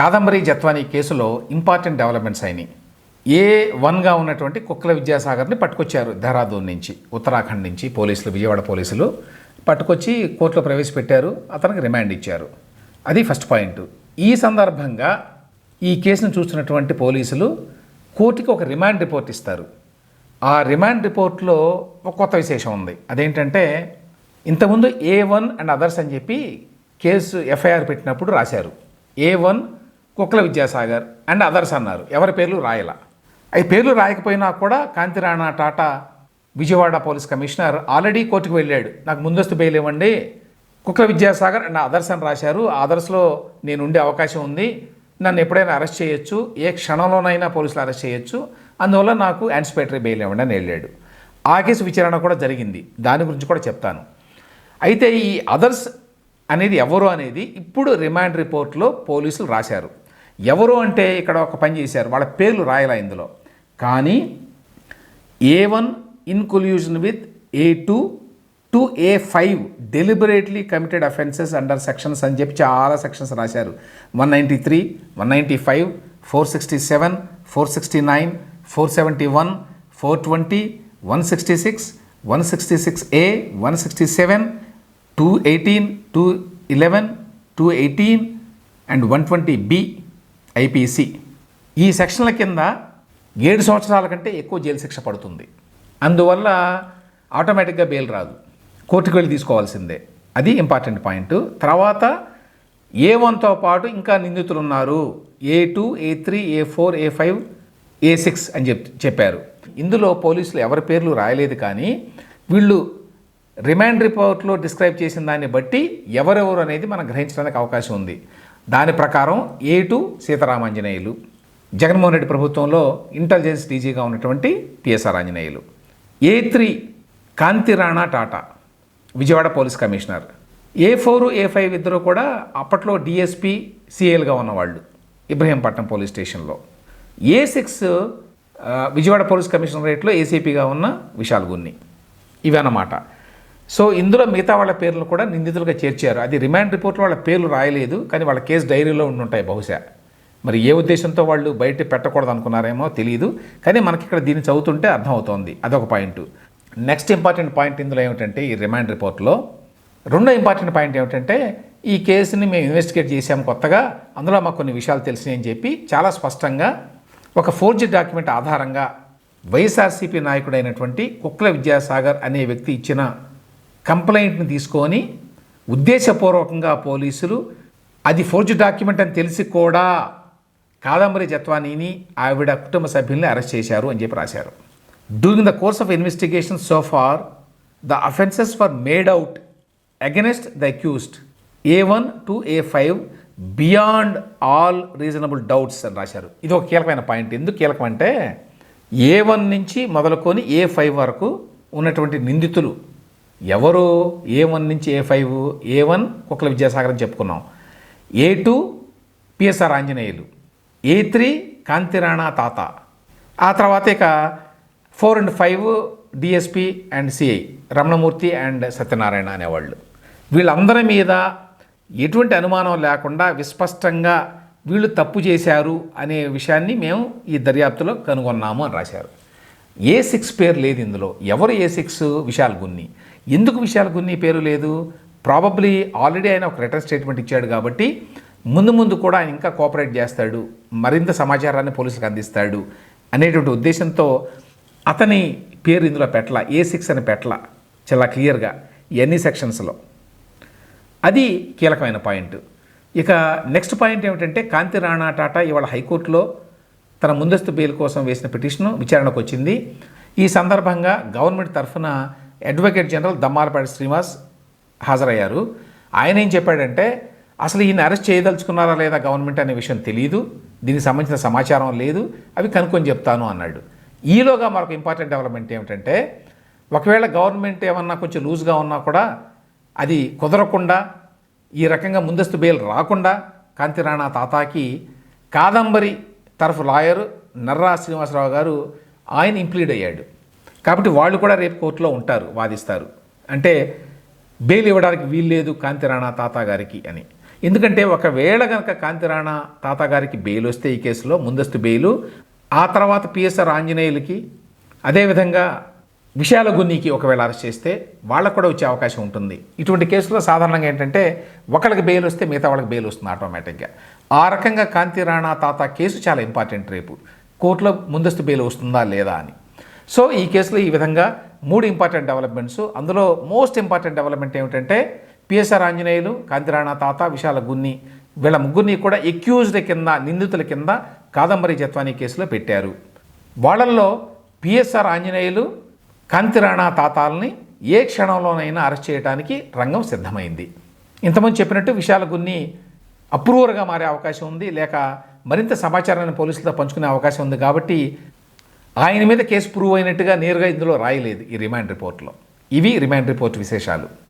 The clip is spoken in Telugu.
కాదంబరి జత్వానీ కేసులో ఇంపార్టెంట్ డెవలప్మెంట్స్ అయినాయి. ఏ వన్గా ఉన్నటువంటి కుక్కల విద్యాసాగర్ని పట్టుకొచ్చారు దెహ్రాదూన్ నుంచి ఉత్తరాఖండ్ నుంచి పోలీసులు విజయవాడ పోలీసులు పట్టుకొచ్చి కోర్టులో ప్రవేశపెట్టారు అతనికి రిమాండ్ ఇచ్చారు. అది ఫస్ట్ పాయింట్. ఈ సందర్భంగా ఈ కేసును చూస్తున్నటువంటి పోలీసులు కోర్టుకి ఒక రిమాండ్ రిపోర్ట్ ఇస్తారు. ఆ రిమాండ్ రిపోర్ట్లో ఒక కొత్త విశేషం ఉంది. అదేంటంటే ఇంతకుముందు ఏ వన్ అండ్ అదర్స్ అని చెప్పి కేసు ఎఫ్ఐఆర్ పెట్టినప్పుడు రాశారు. ఏ వన్ కుక్కల విద్యాసాగర్ అండ్ అదర్స్ అన్నారు. ఎవరి పేర్లు? రాయల. అవి పేర్లు రాయకపోయినా కూడా Kanthi Rana Tata Vijayawada police commissioner already కోర్టుకు వెళ్ళాడు. నాకు ముందస్తు బెయిల్ ఇవ్వండి. కుక్కల విద్యాసాగర్ అండ్ అదర్స్ అని రాశారు. ఆదర్స్లో అదర్స్లో నేను ఉండే అవకాశం ఉంది. నన్ను ఎప్పుడైనా అరెస్ట్ చేయొచ్చు. ఏ క్షణంలోనైనా పోలీసులు అరెస్ట్ చేయొచ్చు. అందువల్ల నాకు యాంటిసిపేటరీ బెయిల్ ఇవ్వండి అని వెళ్ళాడు. ఆ కేసు విచారణ కూడా జరిగింది. దాని గురించి కూడా చెప్తాను. అయితే ఈ అదర్స్ అనేది ఎవరు అనేది ఇప్పుడు రిమాండ్ రిపోర్ట్లో పోలీసులు రాశారు. ఎవరు అంటే ఇక్కడ ఒక పని చేశారు వాళ్ళ పేర్లు రాయలా ఇందులో. కానీ A one in collusion with A two to A five deliberately committed offences under sections అని చెప్పి చాలా సెక్షన్స్ రాశారు. One ninety three one ninety five four sixty seven four sixty nine four seventy one four twenty one sixty six one sixty six A one sixty seven two eighteen two eleven two eighteen and one twenty B IPC. ఈ సెక్షన్ల కింద ఏడు సంవత్సరాల కంటే ఎక్కువ జైలు శిక్ష పడుతుంది. అందువల్ల ఆటోమేటిక్గా బెయిల్ రాదు. కోర్టుకు వెళ్ళి తీసుకోవాల్సిందే. అది ఇంపార్టెంట్ పాయింట్. తర్వాత ఏ వన్తో పాటు ఇంకా నిందితులు ఉన్నారు A two A three A four A five A six అని చెప్ చెప్పారు. ఇందులో పోలీసులు ఎవరి పేర్లు రాయలేదు కానీ వీళ్ళు రిమాండ్ రిపోర్ట్లో డిస్క్రైబ్ చేసిన దాన్ని బట్టి ఎవరెవరు అనేది మనం గ్రహించడానికి అవకాశం ఉంది. దాని ప్రకారం ఏ టూ సీతారామాంజనేయులు జగన్మోహన్ రెడ్డి ప్రభుత్వంలో ఇంటెలిజెన్స్ డీజీగా ఉన్నటువంటి PSR Anjaneyulu. A three Kanthi Rana Tata Vijayawada police commissioner. A four A five ఇద్దరు కూడా అప్పట్లో డిఎస్పీ సిఎల్గా ఉన్నవాళ్ళు ఇబ్రహీంపట్నం పోలీస్ స్టేషన్లో. ఏ సిక్స్ విజయవాడ పోలీస్ కమిషనరేట్లో ఏసీపీగా ఉన్న విశాల్ గున్ని. ఇవన్నమాట. సో ఇందులో మిగతా వాళ్ళ పేర్లు కూడా నిందితులుగా చేర్చారు. అది రిమాండ్ రిపోర్ట్లో వాళ్ళ పేర్లు రాయలేదు కానీ వాళ్ళ కేసు డైరీలో ఉండి ఉంటాయి బహుశా. మరి ఏ ఉద్దేశంతో వాళ్ళు బయట పెట్టకూడదు అనుకున్నారేమో తెలియదు కానీ మనకి ఇక్కడ దీన్ని చదువుతుంటే అర్థమవుతోంది. అదొక పాయింట్. నెక్స్ట్ ఇంపార్టెంట్ పాయింట్ ఇందులో ఏమిటంటే ఈ రిమాండ్ రిపోర్ట్లో రెండో ఇంపార్టెంట్ పాయింట్ ఏమిటంటే ఈ కేసుని మేము ఇన్వెస్టిగేట్ చేశాము కొత్తగా అందులో మాకు కొన్ని విషయాలు తెలిసినాయి అని చెప్పి చాలా స్పష్టంగా ఒక ఫోర్జీ డాక్యుమెంట్ ఆధారంగా వైఎస్ఆర్సీపీ నాయకుడైనటువంటి కుక్ల విద్యాసాగర్ అనే వ్యక్తి ఇచ్చిన కంప్లైంట్ని తీసుకొని ఉద్దేశపూర్వకంగా పోలీసులు అది ఫోర్జ్ డాక్యుమెంట్ అని తెలిసి కూడా కాదంబరి జత్వానీని ఆవిడ కుటుంబ సభ్యుల్ని అరెస్ట్ చేశారు అని చెప్పి రాశారు. During the course of investigation so far the offences for made out against the accused A one to A five beyond all reasonable doubts అని రాశారు. ఇది ఒక కీలకమైన పాయింట్. ఎందుకు కీలకం అంటే ఏ వన్ నుంచి మొదలుకొని ఏ ఫైవ్ వరకు ఉన్నటువంటి నిందితులు ఎవరు? ఏ వన్ నుంచి ఏ ఫైవ్ ఏ వన్ కుక్కల విద్యాసాగర్ అని చెప్పుకున్నాం A two PSR Anjaneyulu. A three Kanthi Rana Tata. ఆ తర్వాత ఇక four and five DSP and CI Ramanamurthy and Satyanarayana అనేవాళ్ళు. వీళ్ళందరి మీద ఎటువంటి అనుమానం లేకుండా విస్పష్టంగా వీళ్ళు తప్పు చేశారు అనే విషయాన్ని మేము ఈ దర్యాప్తులో కనుగొన్నాము అని రాశారు. ఏ సిక్స్ పేరు లేదు ఇందులో. ఎవరు ఏ సిక్స్ విశాల్ గున్ని? ఎందుకు విశాల్ గున్ని పేరు లేదు? ప్రాబబ్లీ ఆల్రెడీ ఆయన ఒక రిటర్న్ స్టేట్మెంట్ ఇచ్చాడు కాబట్టి ముందు ముందు కూడా ఆయన ఇంకా కోఆపరేట్ చేస్తాడు మరింత సమాచారాన్ని పోలీసులకు అందిస్తాడు అనేటువంటి ఉద్దేశంతో అతని పేరు ఇందులో పెట్టల ఏ సిక్స్ అని పెట్టల చాలా క్లియర్గా ఎన్ని సెక్షన్స్లో అది కీలకమైన పాయింట్ ఇక నెక్స్ట్ పాయింట్ ఏమిటంటే కాంతి రాణా టాటా ఇవాళ హైకోర్టులో తన ముందస్తు బెయిల్ కోసం వేసిన పిటిషన్ విచారణకు వచ్చింది. ఈ సందర్భంగా గవర్నమెంట్ తరఫున అడ్వకేట్ జనరల్ దమ్మారపాటి శ్రీనివాస్ హాజరయ్యారు. ఆయన ఏం చెప్పాడంటే అసలు ఈయన అరెస్ట్ చేయదలుచుకున్నారా లేదా గవర్నమెంట్ అనే విషయం తెలియదు దీనికి సంబంధించిన సమాచారం లేదు. అవి కనుక్కొని చెప్తాను అన్నాడు. ఈలోగా మరొక ఇంపార్టెంట్ డెవలప్మెంట్ ఏమిటంటే ఒకవేళ గవర్నమెంట్ ఏమన్నా కొంచెం లూజ్గా ఉన్నా కూడా అది కుదరకుండా ఈ రకంగా ముందస్తు బెయిల్ రాకుండా కాంతి రాణా తాతాకి కాదంబరి తరఫు లాయర్ నర్రా శ్రీనివాసరావు గారు ఆయన ఇంప్లీడ్ అయ్యాడు. కాబట్టి వాళ్ళు కూడా రేపు కోర్టులో ఉంటారు వాదిస్తారు. అంటే బెయిల్ ఇవ్వడానికి వీల్లేదు కాంతిరాణా తాత గారికి అని. ఎందుకంటే ఒకవేళ కనుక కాంతిరాణా తాత గారికి బెయిల్ వస్తే ఈ కేసులో ముందస్తు బెయిలు ఆ తర్వాత పిఎస్ఆర్ ఆంజనేయులకి అదేవిధంగా విషయాల గున్నీకి ఒకవేళ అరెస్ట్ చేస్తే వాళ్ళకు కూడా వచ్చే అవకాశం ఉంటుంది. ఇటువంటి కేసులో సాధారణంగా ఏంటంటే ఒకళ్ళకి బెయిల్ వస్తే మిగతా వాళ్ళకి బెయిల్ వస్తుంది ఆటోమేటిక్గా. ఆ రకంగా కాంతిరాణా తాత కేసు చాలా ఇంపార్టెంట్ రేపు. కోర్టులో ముందస్తు బెయిల్ వస్తుందా లేదా అని. సో ఈ కేసులో ఈ విధంగా మూడు ఇంపార్టెంట్ డెవలప్మెంట్స్. అందులో మోస్ట్ ఇంపార్టెంట్ డెవలప్మెంట్ ఏమిటంటే పిఎస్ఆర్ ఆంజనేయులు కాంతిరాణా తాత విశాల గున్ని. వీళ్ళ ముగ్గురిని కూడా ఎక్యూజ్డ్ కింద నిందితుల కింద కాదంబరి జత్వానీ కేసులో పెట్టారు. వాళ్ళల్లో పిఎస్ఆర్ ఆంజనేయులు కాంతిరాణా తాతాలని ఏ క్షణంలోనైనా అరెస్ట్ చేయడానికి రంగం సిద్ధమైంది. ఇంతకుముందు చెప్పినట్టు విశాల గున్ని అప్రూవర్గా మారే అవకాశం ఉంది లేక మరింత సమాచారాన్ని పోలీసులతో పంచుకునే అవకాశం ఉంది కాబట్టి ఆయన మీద కేసు ప్రూవ్ అయినట్టుగా నేరుగా ఇందులో రాయలేదు ఈ రిమాండ్ రిపోర్ట్లో. ఇవి రిమాండ్ రిపోర్ట్ విశేషాలు.